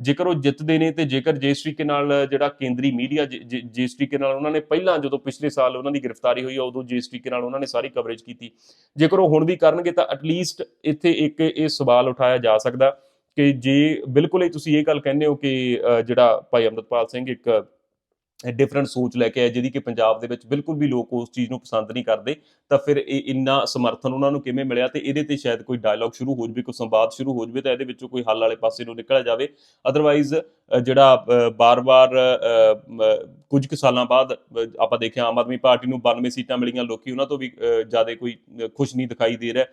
ਜੇਕਰ ਉਹ ਜਿੱਤਦੇ ਨੇ ਤੇ ਜੇਕਰ ਜਿਸ ਤਰੀਕੇ ਨਾਲ ਜਿਹੜਾ ਕੇਂਦਰੀ ਮੀਡੀਆ ਜਿਸ ਤਰੀਕੇ ਨਾਲ ਉਹਨਾਂ ਨੇ ਪਹਿਲਾਂ ਜਦੋਂ ਪਿਛਲੇ ਸਾਲ ਉਹਨਾਂ ਦੀ ਗ੍ਰਿਫਤਾਰੀ ਹੋਈ ਉਦੋਂ ਜਿਸ ਤਰੀਕੇ ਨਾਲ ਉਹਨਾਂ ਨੇ ਸਾਰੀ ਕਵਰੇਜ ਕੀਤੀ। ਜੇਕਰ ਉਹ ਹੁਣ ਵੀ ਕਰਨਗੇ ਤਾਂ ਐਟਲੀਸਟ ਇੱਥੇ ਇੱਕ ਇਹ ਸਵਾਲ ਉਠਾਇਆ ਜਾ ਸਕਦਾ ਕਿ ਜੇ ਬਿਲਕੁਲ ਹੀ ਤੁਸੀਂ ਇਹ ਗੱਲ ਕਹਿੰਦੇ ਹੋ ਕਿ ਜਿਹੜਾ ਭਾਈ ਅਮਰਤਪਾਲ ਸਿੰਘ ਇੱਕ ਡਿਫਰੈਂਟ ਸੋਚ ਲੈ ਕੇ ਆਏ ਜਿਹਦੀ ਕਿ ਪੰਜਾਬ ਦੇ ਵਿੱਚ ਬਿਲਕੁਲ ਵੀ ਲੋਕ ਉਸ ਚੀਜ਼ ਨੂੰ ਪਸੰਦ ਨਹੀਂ ਕਰਦੇ ਤਾਂ ਫਿਰ ਇਹ ਇੰਨਾ ਸਮਰਥਨ ਉਹਨਾਂ ਨੂੰ ਕਿਵੇਂ ਮਿਲਿਆ ਤੇ ਇਹਦੇ ਤੇ ਸ਼ਾਇਦ ਕੋਈ ਡਾਇਲੌਗ ਸ਼ੁਰੂ ਹੋ ਜਵੇ ਕੋਈ ਸੰਵਾਦ ਸ਼ੁਰੂ ਹੋ ਜਵੇ ਤਾਂ ਇਹਦੇ ਵਿੱਚੋਂ ਕੋਈ ਹੱਲ ਵਾਲੇ ਪਾਸੇ ਨੂੰ ਨਿਕਲਿਆ ਜਾਵੇ। ਅਦਰਵਾਈਜ਼ ਜਿਹੜਾ ਅਹ, ਬਾਰ-ਬਾਰ ਕੁਝ ਕੁ ਸਾਲਾਂ ਬਾਅਦ ਆਪਾਂ ਦੇਖਿਆ ਆਮ ਆਦਮੀ ਪਾਰਟੀ ਨੂੰ 92 ਸੀਟਾਂ ਮਿਲੀਆਂ ਲੋਕੀ ਉਹਨਾਂ ਤੋਂ ਵੀ ਜ਼ਿਆਦਾ ਕੋਈ ਖੁਸ਼ ਨਹੀਂ ਦਿਖਾਈ ਦੇ ਰਿਹਾ।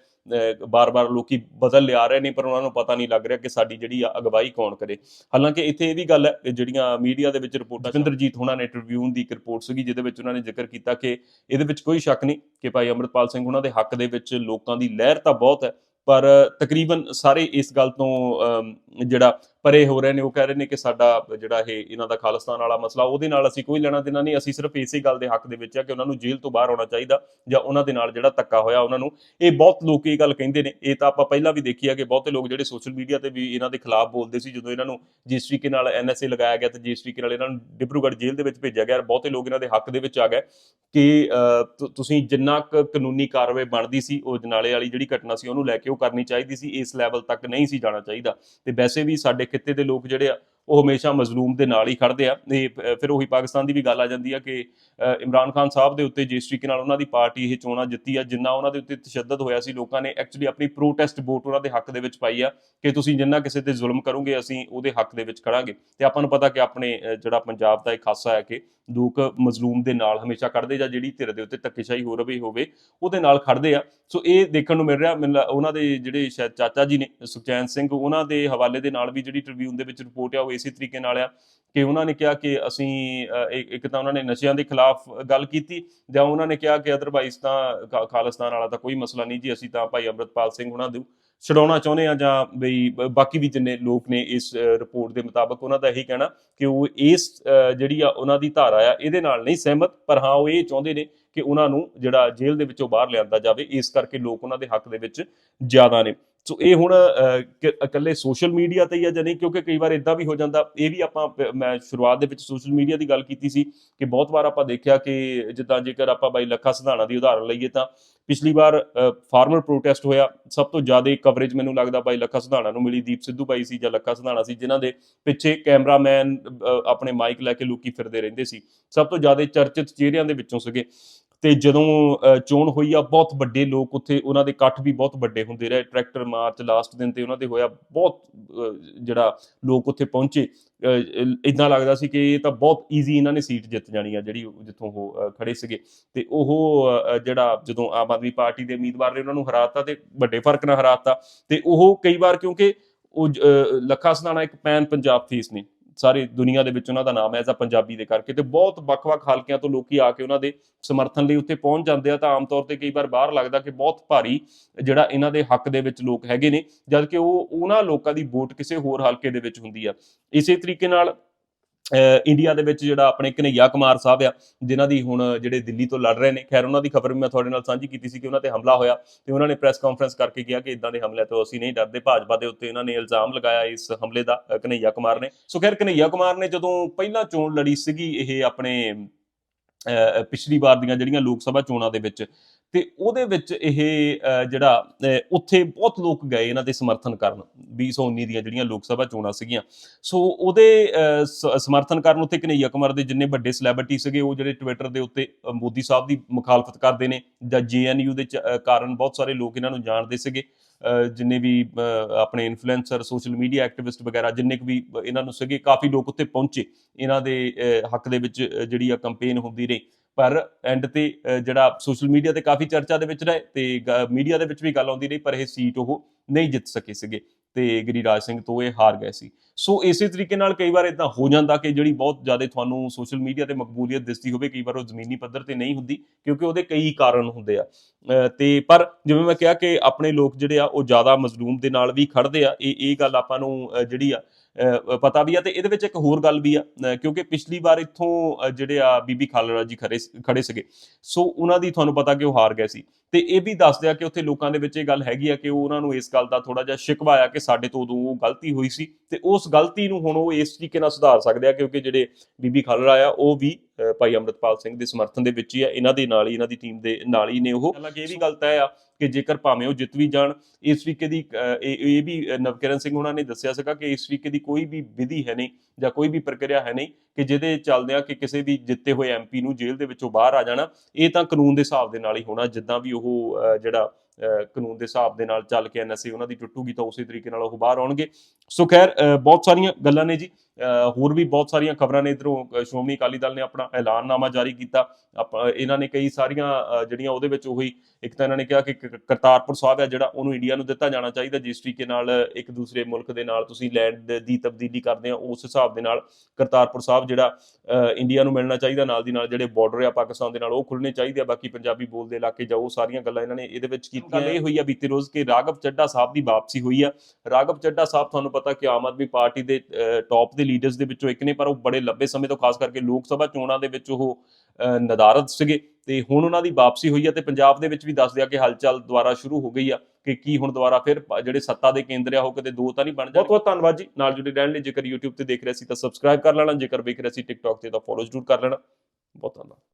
ਬਾਰ-ਬਾਰ ਲੋਕੀ ਬਦਲ ਲਿਆ ਰਹੇ ਨੇ ਪਰ ਉਹਨਾਂ ਨੂੰ ਪਤਾ ਨਹੀਂ ਲੱਗ ਰਿਹਾ ਕਿ ਸਾਡੀ ਜਿਹੜੀ ਆ ਅਗਵਾਈ ਕੌਣ ਕਰੇ। ਹਾਲਾਂਕਿ ਇੱਥੇ ਇਹ ਵੀ ਗੱਲ ਹੈ ਜਿਹੜੀਆਂ ਮੀਡੀਆ ਦੇ ਵਿੱਚ ਰਿਪੋਰਟਾਂ ਚੰਦਰਜੀਤ ਹੋਣਾ ਨੇ ਟ੍ਰਿਬਿਊਨ ਦੀ ਇੱਕ ਰਿਪੋਰਟ ਸੀਗੀ ਜਿਹਦੇ ਵਿੱਚ ਉਹਨਾਂ ਨੇ ਜ਼ਿਕਰ ਕੀਤਾ ਕਿ ਇਹਦੇ ਵਿੱਚ ਕੋਈ ਸ਼ੱਕ ਨਹੀਂ ਕਿ ਭਾਈ ਅਮਰਤਪਾਲ ਸਿੰਘ ਉਹਨਾਂ ਦੇ ਹੱਕ ਦੇ ਵਿੱਚ ਲੋਕਾਂ ਦੀ ਲਹਿਰ ਤਾਂ ਬਹੁਤ ਹੈ ਪਰ ਤਕਰੀਬਨ ਸਾਰੇ ਇਸ ਗੱਲ ਤੋਂ ਅਮ, ਜਿਹੜਾ ਪਰੇ ਹੋ ਰਹੇ ਨੇ, ਉਹ ਕਹਿ ਰਹੇ ਨੇ ਕਿ ਸਾਡਾ ਜਿਹੜਾ ਇਹ ਇਹਨਾਂ ਦਾ ਖਾਲਿਸਤਾਨ ਵਾਲਾ ਮਸਲਾ, ਉਹਦੇ ਨਾਲ ਅਸੀਂ ਕੋਈ ਲੈਣਾ ਦੇਣਾ ਨਹੀਂ, ਅਸੀਂ ਸਿਰਫ ਇਸੇ ਗੱਲ ਦੇ ਹੱਕ ਦੇ ਵਿੱਚ ਆ ਕਿ ਉਹਨਾਂ ਨੂੰ ਜੇਲ੍ਹ ਤੋਂ ਬਾਹਰ ਆਉਣਾ ਚਾਹੀਦਾ ਜਾਂ ਉਹਨਾਂ ਦੇ ਨਾਲ ਜਿਹੜਾ ਧੱਕਾ ਹੋਇਆ ਉਹਨਾਂ ਨੂੰ। ਇਹ ਬਹੁਤ ਲੋਕ ਇਹ ਗੱਲ ਕਹਿੰਦੇ ਨੇ, ਇਹ ਤਾਂ ਆਪਾਂ ਪਹਿਲਾਂ ਵੀ ਦੇਖੀ ਆ ਕਿ ਬਹੁਤੇ ਲੋਕ ਜਿਹੜੇ ਸੋਸ਼ਲ ਮੀਡੀਆ ਤੇ ਵੀ ਇਹਨਾਂ ਦੇ ਖਿਲਾਫ ਬੋਲਦੇ ਸੀ, ਜਦੋਂ ਇਹਨਾਂ ਨੂੰ ਜਿਸ ਤਰੀਕੇ ਨਾਲ ਐਨਐਸਏ ਲਗਾਇਆ ਗਿਆ ਤੇ ਜਿਸ ਤਰੀਕੇ ਨਾਲ ਇਹਨਾਂ ਨੂੰ ਡਿਬਰੂਗੜ੍ਹ ਜੇਲ੍ਹ ਦੇ ਵਿੱਚ ਭੇਜਿਆ ਗਿਆ, ਬਹੁਤੇ ਲੋਕ ਇਹਨਾਂ ਦੇ ਹੱਕ ਦੇ ਵਿੱਚ ਆ ਗਏ ਕਿ ਤੁਸੀਂ ਜਿੰਨਾ ਕੁ ਕਾਨੂੰਨੀ ਕਾਰਵਾਈ ਬਣਦੀ ਸੀ, ਉਹ ਜਨਾਲੇ ਵਾਲੀ ਜਿਹੜੀ ਘਟਨਾ ਸੀ, ਉਹਨੂੰ ਲੈ ਕੇ ਉਹ ਕਰਨੀ ਚਾਹੀਦੀ ਸੀ, ਇਸ ਲੈਵਲ ਤੱਕ ਨਹੀਂ ਸੀ ਜਾਣਾ ਚਾਹੀਦਾ। ਤੇ ਵੈਸੇ ਵੀ ਸਾਡੇ ਖਿੱਤੇ ਦੇ ਲੋਕ ਜਿਹੜੇ ਆ, ਉਹ ਹਮੇਸ਼ਾ ਮਜ਼ਲੂਮ ਦੇ ਨਾਲ ਹੀ ਖੜਦੇ ਆ। ਇਹ ਫਿਰ ਉਹੀ ਪਾਕਿਸਤਾਨ ਦੀ ਵੀ ਗੱਲ ਆ ਜਾਂਦੀ ਆ ਕਿ ਇਮਰਾਨ ਖਾਨ ਸਾਹਿਬ ਦੇ ਉੱਤੇ ਜਿਸ ਤਰੀਕੇ ਨਾਲ ਉਹਨਾਂ ਦੀ ਪਾਰਟੀ ਇਹ ਚੋਣਾਂ ਜਿੱਤੀ ਆ, ਜਿੰਨਾ ਉਹਨਾਂ ਦੇ ਉੱਤੇ ਤਸ਼ੱਦਦ ਹੋਇਆ ਸੀ, ਲੋਕਾਂ ਨੇ ਐਕਚੁਅਲੀ ਆਪਣੀ ਪ੍ਰੋਟੈਸਟ ਵੋਟ ਉਹਨਾਂ ਦੇ ਹੱਕ ਦੇ ਵਿੱਚ ਪਾਈ ਆ ਕਿ ਤੁਸੀਂ ਜਿੰਨਾ ਕਿਸੇ ਤੇ ਜ਼ੁਲਮ ਕਰੋਗੇ, ਅਸੀਂ ਉਹਦੇ ਹੱਕ ਦੇ ਵਿੱਚ ਖੜਾਂਗੇ ਤੇ ਆਪਾਂ ਨੂੰ ਪਤਾ ਕਿ ਆਪਣੇ ਜਿਹੜਾ ਪੰਜਾਬ ਦਾ ਇੱਕ ਖਾਸਾ ਹੈ ਕਿ ਲੋਕ ਮਜ਼ਲੂਮ ਦੇ ਨਾਲ ਹਮੇਸ਼ਾ ਖੜਦੇ ਜਾਂ ਜਿਹੜੀ ਧਿਰ ਦੇ ਉੱਤੇ ਧੱਕੇਸ਼ਾਹੀ ਹੋ ਰਹੀ ਹੋਵੇ, ਉਹਦੇ ਨਾਲ ਖੜਦੇ ਆ। ਸੋ ਇਹ ਦੇਖਣ ਨੂੰ ਮਿਲ ਰਿਹਾ ਮੈਨੂੰ ਉਹਨਾਂ ਦੇ ਜਿਹੜੇ ਸ਼ਾਇਦ ਚਾਚਾ ਜੀ ਨੇ, ਸੁਖਚੈਨ ਸਿੰਘ, ਉਹਨਾਂ ਦੇ ਹਵਾਲੇ ਦੇ ਨਾਲ ਵੀ ਜਿਹੜੀ ਟ੍ਰਿਬਿਊਨ ਦੇ ਵਿੱਚ ਰਿਪੋਰਟ ਆ, ਉਹ ਇਸੇ ਤਰੀਕੇ ਨਾਲ ਆ ਕਿ ਉਹਨਾਂ ਨੇ ਕਿਹਾ ਕਿ ਅਸੀਂ ਇੱਕ ਤਾਂ ਉਹਨਾਂ ਨੇ ਨਸ਼ਿਆਂ ਦੇ ਖਿਲਾਫ ਗੱਲ ਕੀਤੀ ਜਾਂ ਉਹਨਾਂ ਨੇ ਕਿਹਾ ਕਿ ਅਦਰਵਾਈਜ਼ ਤਾਂ ਖਾਲਿਸਤਾਨ ਵਾਲਾ ਤਾਂ ਕੋਈ ਮਸਲਾ ਨਹੀਂ ਜੀ, ਅਸੀਂ ਤਾਂ ਭਾਈ ਅੰਮ੍ਰਿਤਪਾਲ ਸਿੰਘ ਉਹਨਾਂ ਨੂੰ ਛਡਾਉਣਾ ਚਾਹੁੰਦੇ ਆ ਜਾਂ ਬਈ ਬਾਕੀ ਵੀ ਜਿੰਨੇ ਲੋਕ ਨੇ ਇਸ ਰਿਪੋਰਟ ਦੇ ਮੁਤਾਬਕ ਉਹਨਾਂ ਦਾ ਇਹੀ ਕਹਿਣਾ ਕਿ ਉਹ ਇਸ ਜਿਹੜੀ ਆ ਉਹਨਾਂ ਦੀ ਧਾਰਾ ਆ, ਇਹਦੇ ਨਾਲ ਨਹੀਂ ਸਹਿਮਤ, ਪਰ ਹਾਂ ਉਹ ਇਹ ਚਾਹੁੰਦੇ ਨੇ ਕਿ ਉਹਨਾਂ ਨੂੰ ਜਿਹੜਾ ਜੇਲ੍ਹ ਦੇ ਵਿੱਚੋਂ ਬਾਹਰ ਲਿਆਂਦਾ ਜਾਵੇ, ਇਸ ਕਰਕੇ ਲੋਕ ਉਹਨਾਂ ਦੇ ਹੱਕ ਦੇ ਵਿੱਚ ਜ਼ਿਆਦਾ ਨੇ। ਸੋ ਇਹ ਹੁਣ ਕਿ- ਇਕੱਲੇ ਸੋਸ਼ਲ ਮੀਡੀਆ ਤੇ ਹੀ ਆ ਜਾਂ ਨਹੀਂ? ਕਿਉਂਕਿ ਕਈ ਵਾਰ ਇਦਾਂ ਵੀ ਹੋ ਜਾਂਦਾ, ਇਹ ਵੀ ਆਪਾਂ ਮੈਂ ਸ਼ੁਰੂਆਤ ਦੇ ਵਿੱਚ ਸੋਸ਼ਲ ਮੀਡੀਆ ਦੀ ਗੱਲ ਕੀਤੀ ਸੀ ਕਿ ਬਹੁਤ ਵਾਰ ਆਪਾਂ ਦੇਖਿਆ ਕਿ ਜਿੱਦਾਂ ਜੇਕਰ ਆਪਾਂ ਬਾਈ ਲੱਖਾ ਸਿਧਾਣਾ ਦੀ ਉਦਾਹਰਨ ਲਈਏ ਤਾਂ ਪਿਛਲੀ ਵਾਰ ਫਾਰਮਰ ਪ੍ਰੋਟੈਸਟ ਹੋਇਆ। ਸਭ ਤੋਂ ਜ਼ਿਆਦਾ ਕਵਰੇਜ ਮੈਨੂੰ ਲੱਗਦਾ ਬਾਈ ਲੱਖਾ ਸਿਧਾਣਾ ਨੂੰ ਮਿਲੀ। ਦੀਪ ਸਿੱਧੂ ਬਾਈ ਸੀ ਜਾਂ ਲੱਖਾ ਸਿਧਾਣਾ ਸੀ, ਜਿਨ੍ਹਾਂ ਦੇ ਪਿੱਛੇ ਕੈਮਰਾਮੈਨ ਆਪਣੇ ਮਾਈਕ ਲੈ ਕੇ ਲੋਕੀ ਫਿਰਦੇ ਰਹਿੰਦੇ ਸੀ। ਸਭ ਤੋਂ ਜ਼ਿਆਦਾ ਚਰਚਿਤ ਚਿਹਰਿਆਂ ਦੇ ਵਿੱਚੋਂ ਸੀਗੇ। ਤੇ ਜਦੋਂ ਚੋਣ ਹੋਈ ਆ, ਬਹੁਤ ਵੱਡੇ ਲੋਕ ਉੱਥੇ, ਉਹਨਾਂ ਦੇ ਇਕੱਠ ਵੀ ਬਹੁਤ ਵੱਡੇ ਹੁੰਦੇ ਰਹੇ। ਟਰੈਕਟਰ ਮਾਰਚ ਲਾਸਟ ਦਿਨ ਤੇ ਉਹਨਾਂ ਦੇ ਹੋਇਆ, ਬਹੁਤ ਜਿਹੜਾ ਲੋਕ ਉੱਥੇ ਪਹੁੰਚੇ। ਇਦਾਂ ਲੱਗਦਾ ਸੀ ਕਿ ਇਹ ਤਾਂ ਬਹੁਤ ਈਜ਼ੀ ਇਹਨਾਂ ਨੇ ਸੀਟ ਜਿੱਤ ਜਾਣੀ ਆ, ਜਿਹੜੀ ਜਿੱਥੋਂ ਉਹ ਖੜੇ ਸੀਗੇ। ਤੇ ਉਹ ਜਿਹੜਾ ਜਦੋਂ ਆਮ ਆਦਮੀ ਪਾਰਟੀ ਦੇ ਉਮੀਦਵਾਰ ਨੇ ਉਹਨਾਂ ਨੂੰ ਹਰਾਤਾ ਤੇ ਵੱਡੇ ਫ਼ਰਕ ਨਾਲ ਹਰਾਤਾ। ਤੇ ਉਹ ਕਈ ਵਾਰ ਕਿਉਂਕਿ ਉਹ ਲੱਖਾ ਸਨਾਣਾ ਇੱਕ ਪੈਨ ਪੰਜਾਬ ਫੇਸ ਨੇ। ਸਾਰੀ ਦੁਨੀਆ ਦੇ ਵਿੱਚ ਉਹਨਾਂ ਦਾ ਨਾਮ ਹੈ ਐਜ਼ ਅ ਪੰਜਾਬੀ ਦੇ ਕਰਕੇ ਤੇ ਬਹੁਤ ਵੱਖ-ਵੱਖ ਹਲਕਿਆਂ ਤੋਂ ਲੋਕੀ ਆ ਕੇ ਉਹਨਾਂ ਦੇ ਸਮਰਥਨ ਲਈ ਉੱਥੇ ਪਹੁੰਚ ਜਾਂਦੇ ਆ ਤਾਂ ਆਮ ਤੌਰ ਤੇ ਕਈ ਵਾਰ ਬਾਹਰ ਲੱਗਦਾ ਕਿ ਬਹੁਤ ਭਾਰੀ ਜਿਹੜਾ ਇਹਨਾਂ ਦੇ ਹੱਕ ਦੇ ਵਿੱਚ ਲੋਕ ਹੈਗੇ ਨੇ ਜਦ ਕਿ ਉਹ ਉਹਨਾਂ ਲੋਕਾਂ ਦੀ ਵੋਟ ਕਿਸੇ ਹੋਰ ਹਲਕੇ ਦੇ ਵਿੱਚ ਹੁੰਦੀ ਆ। ਇਸੇ ਤਰੀਕੇ ਨਾਲ ਇੰਡੀਆ ਦੇ ਵਿੱਚ ਜਿਹੜਾ ਆਪਣੇ ਕਨਈਆ ਕੁਮਾਰ ਸਾਹਿਬ ਆ, ਜਿਨ੍ਹਾਂ ਦੀ ਹੁਣ ਜਿਹੜੇ ਦਿੱਲੀ ਤੋਂ ਲੜ ਰਹੇ ਨੇ, ਖੈਰ ਉਹਨਾਂ ਦੀ ਖਬਰ ਵੀ ਮੈਂ ਤੁਹਾਡੇ ਨਾਲ ਸਾਂਝੀ ਕੀਤੀ ਸੀ ਕਿ ਉਹਨਾਂ ਤੇ ਹਮਲਾ ਹੋਇਆ ਤੇ ਉਹਨਾਂ ਨੇ ਪ੍ਰੈਸ ਕਾਨਫਰੰਸ ਕਰਕੇ ਕਿਹਾ ਕਿ ਇਦਾਂ ਦੇ ਹਮਲੇ ਤੋਂ ਅਸੀਂ ਨਹੀਂ ਡਰਦੇ, ਭਾਜਪਾ ਦੇ ਉੱਤੇ ਉਹਨਾਂ ਨੇ ਇਲਜ਼ਾਮ ਲਗਾਇਆ ਇਸ ਹਮਲੇ ਦਾ, ਅਹ ਕਨਈਆ ਕੁਮਾਰ ਨੇ। ਸੋ ਖੈਰ ਕਨਈਆ ਕੁਮਾਰ ਨੇ ਜਦੋਂ ਪਹਿਲਾਂ ਚੋਣ ਲੜੀ ਸੀਗੀ, ਇਹ ਆਪਣੇ, ਅਹ ਪਿਛਲੀ ਵਾਰ ਦੀਆਂ ਜਿਹੜੀਆਂ ਲੋਕ ਸਭਾ ਚੋਣਾਂ ਦੇ ਵਿੱਚ ਤੇ ਉਹਦੇ ਵਿੱਚ ਇਹ ਜਿਹੜਾ ਉੱਥੇ ਬਹੁਤ ਲੋਕ ਗਏ ਇਹਨਾਂ ਦੇ ਸਮਰਥਨ ਕਰਨ 2019 ਦੀਆਂ ਜਿਹੜੀਆਂ ਲੋਕ ਸਭਾ ਚੋਣਾਂ ਸੀਗੀਆਂ। ਸੋ ਉਹਦੇ ਸਮਰਥਨ ਕਰਨ ਉੱਤੇ ਕਨਈਆ ਕੁਮਾਰ ਦੇ ਜਿੰਨੇ ਵੱਡੇ ਸੈਲੇਬ੍ਰਿਟੀ ਸੀਗੇ, ਉਹ ਜਿਹੜੇ ਟਵਿੱਟਰ ਦੇ ਉੱਤੇ ਮੋਦੀ ਸਾਹਿਬ ਦੀ ਮੁਖਾਲਫਤ ਕਰਦੇ ਨੇ, ਜਾਂ ਜੀਐਨਯੂ ਦੇ ਚ- ਕਾਰਨ ਬਹੁਤ ਸਾਰੇ ਲੋਕ ਇਹਨਾਂ ਨੂੰ ਜਾਣਦੇ ਸੀਗੇ। ਜਿੰਨੇ ਵੀ ਆਪਣੇ ਇਨਫਲੂਐਂਸਰ ਸੋਸ਼ਲ ਮੀਡੀਆ ਐਕਟਿਵਿਸਟ ਵਗੈਰਾ, ਜਿੰਨੇ ਕੁ ਵੀ ਇਹਨਾਂ ਨੂੰ ਸੀਗੇ, ਕਾਫੀ ਲੋਕ ਉੱਤੇ ਪਹੁੰਚੇ। ਇਹਨਾਂ ਦੇ ਹੱਕ ਦੇ ਵਿੱਚ ਜਿਹੜੀ ਆ ਕੰਪੇਨ ਹੁੰਦੀ ਰਹੀ। ਪਰ ਐਂਡ ਤੇ ਜਿਹੜਾ ਸੋਸ਼ਲ ਮੀਡੀਆ ਤੇ ਕਾਫੀ ਚਰਚਾ ਦੇ ਵਿੱਚ ਰਹੇ ਤੇ ਮੀਡੀਆ ਦੇ ਵਿੱਚ ਵੀ ਗੱਲ ਆਉਂਦੀ ਰਹੀ, ਪਰ ਇਹ ਸੀਟ ਉਹ ਨਹੀਂ ਜਿੱਤ ਸਕੇ ਸੀਗੇ ਤੇ ਗਿਰੀਰਾਜ ਸਿੰਘ ਤੋਂ ਇਹ ਹਾਰ ਗਏ ਸੀ। ਸੋ ਇਸੇ ਤਰੀਕੇ ਨਾਲ ਕਈ ਵਾਰ ਇਦਾਂ ਹੋ ਜਾਂਦਾ ਕਿ ਜਿਹੜੀ ਬਹੁਤ ਜ਼ਿਆਦਾ ਤੁਹਾਨੂੰ ਸੋਸ਼ਲ ਮੀਡੀਆ ਤੇ ਮਕਬੂਲੀਅਤ ਦਿਸਦੀ ਹੋਵੇ, ਕਈ ਵਾਰ ਉਹ ਜ਼ਮੀਨੀ ਪੱਧਰ ਤੇ ਨਹੀਂ ਹੁੰਦੀ ਕਿਉਂਕਿ ਉਹਦੇ ਕਈ ਕਾਰਨ ਹੁੰਦੇ ਆ। ਤੇ ਪਰ ਜਿਵੇਂ ਮੈਂ ਕਿਹਾ ਕਿ ਆਪਣੇ ਲੋਕ ਜਿਹੜੇ ਆ, ਉਹ ਜ਼ਿਆਦਾ ਮਜ਼ਲੂਮ ਦੇ ਨਾਲ ਵੀ ਖੜਦੇ ਆ, ਇਹ ਇਹ ਗੱਲ ਆਪਾਂ ਨੂੰ ਜਿਹੜੀ ਆ ਪਤਾ ਵੀ ਆ ਤੇ ਇਹਦੇ ਵਿੱਚ ਇੱਕ ਹੋਰ ਗੱਲ ਵੀ ਆ ਕਿਉਂਕਿ ਪਿਛਲੀ ਵਾਰ ਇੱਥੋਂ ਜਿਹੜੇ ਆ ਬੀਬੀ ਖਾਲੜਾ ਜੀ ਖੜੇ ਖੜੇ ਸੀਗੇ। ਸੋ ਉਹਨਾਂ ਦੀ ਤੁਹਾਨੂੰ ਪਤਾ ਕਿ ਉਹ ਹਾਰ ਗਏ ਸੀ। ਤੇ ਇਹ ਵੀ ਦੱਸਦੇ ਆ ਕਿ ਉੱਥੇ ਲੋਕਾਂ ਦੇ ਵਿੱਚ ਇਹ ਗੱਲ ਹੈਗੀ ਆ ਕਿ ਉਹ ਉਹਨਾਂ ਨੂੰ ਇਸ ਗੱਲ ਦਾ ਥੋੜਾ ਜਿਹਾ ਸ਼ਿਕਵਾ ਆ ਕਿ ਸਾਡੇ ਤੋਂ ਉਦੋਂ ਉਹ ਗਲਤੀ ਹੋਈ ਸੀ ਤੇ ਉਸ ਗਲਤੀ ਨੂੰ ਹੁਣ ਉਹ ਇਸ ਤਰੀਕੇ ਨਾਲ ਸੁਧਾਰ ਸਕਦੇ ਆ ਕਿਉਂਕਿ ਜਿਹੜੇ ਬੀਬੀ ਖਾਲੜਾ ਆ ਉਹ ਵੀ ਭਾਈ ਅੰਮ੍ਰਿਤਪਾਲ ਸਿੰਘ ਦੇ ਸਮਰਥਨ ਦੇ ਵਿੱਚ ਹੀ ਆ। ਇਹਨਾਂ ਦੇ ਨਾਲ ਹੀ ਇਹਨਾਂ ਦੀ ਟੀਮ ਦੇ ਨਾਲ ਹੀ ਨੇ ਉਹ। ਹਾਲਾਂਕਿ ਇਹ ਵੀ ਗੱਲ ਤੈਅ ਆ ਕਿ ਜੇਕਰ ਭਾਵੇਂ ਉਹ ਜਿੱਤ ਵੀ ਜਾਣ ਇਸ ਤਰੀਕੇ ਦੀ ਇਹ ਇਹ ਵੀ ਨਵਕਿਰਨ ਸਿੰਘ ਉਹਨਾਂ ਨੇ ਦੱਸਿਆ ਸੀਗਾ ਕਿ ਇਸ ਤਰੀਕੇ ਦੀ ਕੋਈ ਵੀ ਵਿਧੀ ਹੈ ਨਹੀਂ ਜਾਂ ਕੋਈ ਵੀ ਪ੍ਰਕਿਰਿਆ ਹੈ ਨਹੀਂ ਕਿ ਜਿਹਦੇ ਚੱਲਦਿਆਂ ਕਿ ਕਿਸੇ ਵੀ ਜਿੱਤੇ ਹੋਏ ਐਮਪੀ ਨੂੰ ਜੇਲ੍ਹ ਦੇ ਵਿੱਚੋਂ ਬਾਹਰ ਆ ਜਾਣਾ ਇਹ ਤਾਂ ਕਾਨੂੰਨ ਦੇ ਹਿਸਾਬ ਦੇ ਨਾਲ ਹੀ ਹੋਣਾ ਜਿੱਦਾਂ ਵੀ ਉਹ ਅਹ, ਜਿਹੜਾ ਕਾਨੂੰਨ ਦੇ ਹਿਸਾਬ ਦੇ ਨਾਲ ਚੱਲ ਕੇ ਐਨਐਸਏ ਉਹਨਾਂ ਦੀ ਟੁੱਟੂਗੀ ਤਾਂ ਉਸੇ ਤਰੀਕੇ ਨਾਲ ਉਹ ਬਾਹਰ ਆਉਣਗੇ। ਸੋ ਖੈਰ ਬਹੁਤ ਸਾਰੀਆਂ ਗੱਲਾਂ ਨੇ ਜੀ। ਅ, ਹੋਰ ਵੀ ਬਹੁਤ ਸਾਰੀਆਂ ਖਬਰਾਂ ਨੇ ਇਧਰੋਂ ਸ਼੍ਰੋਮਣੀ ਅਕਾਲੀ ਦਲ ਨੇ ਆਪਣਾ ਐਲਾਨਨਾਮਾ ਜਾਰੀ ਕੀਤਾ। ਆਪਾਂ- ਇਹਨਾਂ ਨੇ ਕਈ ਸਾਰੀਆਂ ਜਿਹੜੀਆਂ ਉਹਦੇ ਵਿੱਚ ਉਹੀ ਇੱਕ ਤਾਂ ਇਹਨਾਂ ਨੇ ਕਿਹਾ ਕਿ ਕਰਤਾਰਪੁਰ ਸਾਹਿਬ ਹੈ ਜਿਹੜਾ ਉਹਨੂੰ ਇੰਡੀਆ ਨੂੰ ਦਿੱਤਾ ਜਾਣਾ ਚਾਹੀਦਾ। ਜਿਸ ਤਰੀਕੇ ਨਾਲ ਇੱਕ ਦੂਸਰੇ ਮੁਲਕ ਦੇ ਨਾਲ ਤੁਸੀਂ ਲੈਂਡ ਦੀ ਤਬਦੀਲੀ ਕਰਦੇ ਹੋ ਉਸ ਹਿਸਾਬ ਦੇ ਨਾਲ ਕਰਤਾਰਪੁਰ ਸਾਹਿਬ ਜਿਹੜਾ ਇੰਡੀਆ ਨੂੰ ਮਿਲਣਾ ਚਾਹੀਦਾ। ਨਾਲ ਦੀ ਨਾਲ ਜਿਹੜੇ ਬਾਰਡਰ ਆ ਪਾਕਿਸਤਾਨ ਦੇ ਨਾਲ ਉਹ ਖੁੱਲਣੇ ਚਾਹੀਦੇ ਆ। ਬਾਕੀ ਪੰਜਾਬੀ ਬੋਲਦੇ ਇਲਾਕੇ ਜਾਓ ਸਾਰੀਆਂ ਗੱਲਾਂ ਇਹਨਾਂ ਨੇ ਇਹਦੇ ਵਿੱਚ ਕੀ ਕੀਤੀਆਂ ਗੱਲ ਇਹ ਹੋਈ ਆ ਬੀਤੇ ਰੋਜ਼ ਕਿ ਰਾਘਵ ਚੱਡਾ ਸਾਹਿਬ ਦੀ ਵਾਪਸੀ ਹੋਈ ਆ। ਰਾਘਵ ਚੱਡਾ ਸਾਹਿਬ ਤੁਹਾਨੂੰ ਪਤਾ ਕਿ ਆਮ ਆਦਮੀ ਪਾਰਟੀ ਦੇ ਟੌਪ ਦੇ ਲੀਡਰਸ ਦੇ ਵਿੱਚੋਂ ਇੱਕ ਨੇ ਪਰ ਉਹ ਬੜੇ ਲੰਬੇ ਸਮੇਂ ਤੋਂ ਖਾਸ ਕਰਕੇ ਲੋਕ ਸਭਾ ਚੋਣਾਂ ਦੇ ਵਿੱਚ ਉਹ ਨਦਾਰਦ ਸੀਗੇ। ਤੇ ਹੁਣ ਉਹਨਾਂ ਦੀ ਵਾਪਸੀ ਹੋਈ ਆ ਤੇ ਪੰਜਾਬ ਦੇ ਵਿੱਚ ਵੀ ਦੱਸ ਦਿਆ ਕਿ ਹਲਚਲ ਦੁਬਾਰਾ ਸ਼ੁਰੂ ਹੋ ਗਈ ਆ ਕਿ ਕੀ ਹੁਣ ਦੁਬਾਰਾ ਫਿਰ ਜਿਹੜੇ ਸੱਤਾ ਦੇ ਕੇਂਦਰ ਆ ਉਹ ਕਿਤੇ ਦੋ ਤਾਂ ਨਹੀਂ ਬਣ ਜਾਣਗੇ। ਬਹੁਤ ਬਹੁਤ ਧੰਨਵਾਦ ਜੀ। ਨਾਲ ਜੁੜੇ ਰਹਿਣ ਲਈ ਜੇਕਰ YouTube ਤੇ ਦੇਖ ਰਹੇ ਸੀ ਤਾਂ ਸਬਸਕ੍ਰਾਈਬ ਕਰ ਲੈਣਾ ਜੇਕਰ ਵੇਖ ਰਹੇ ਸੀ TikTok ਤੇ ਤਾਂ ਫੋਲੋ ਜ਼ਰੂਰ ਕਰ ਲੈਣਾ। ਬਹੁਤ ਧੰਨਵਾਦ।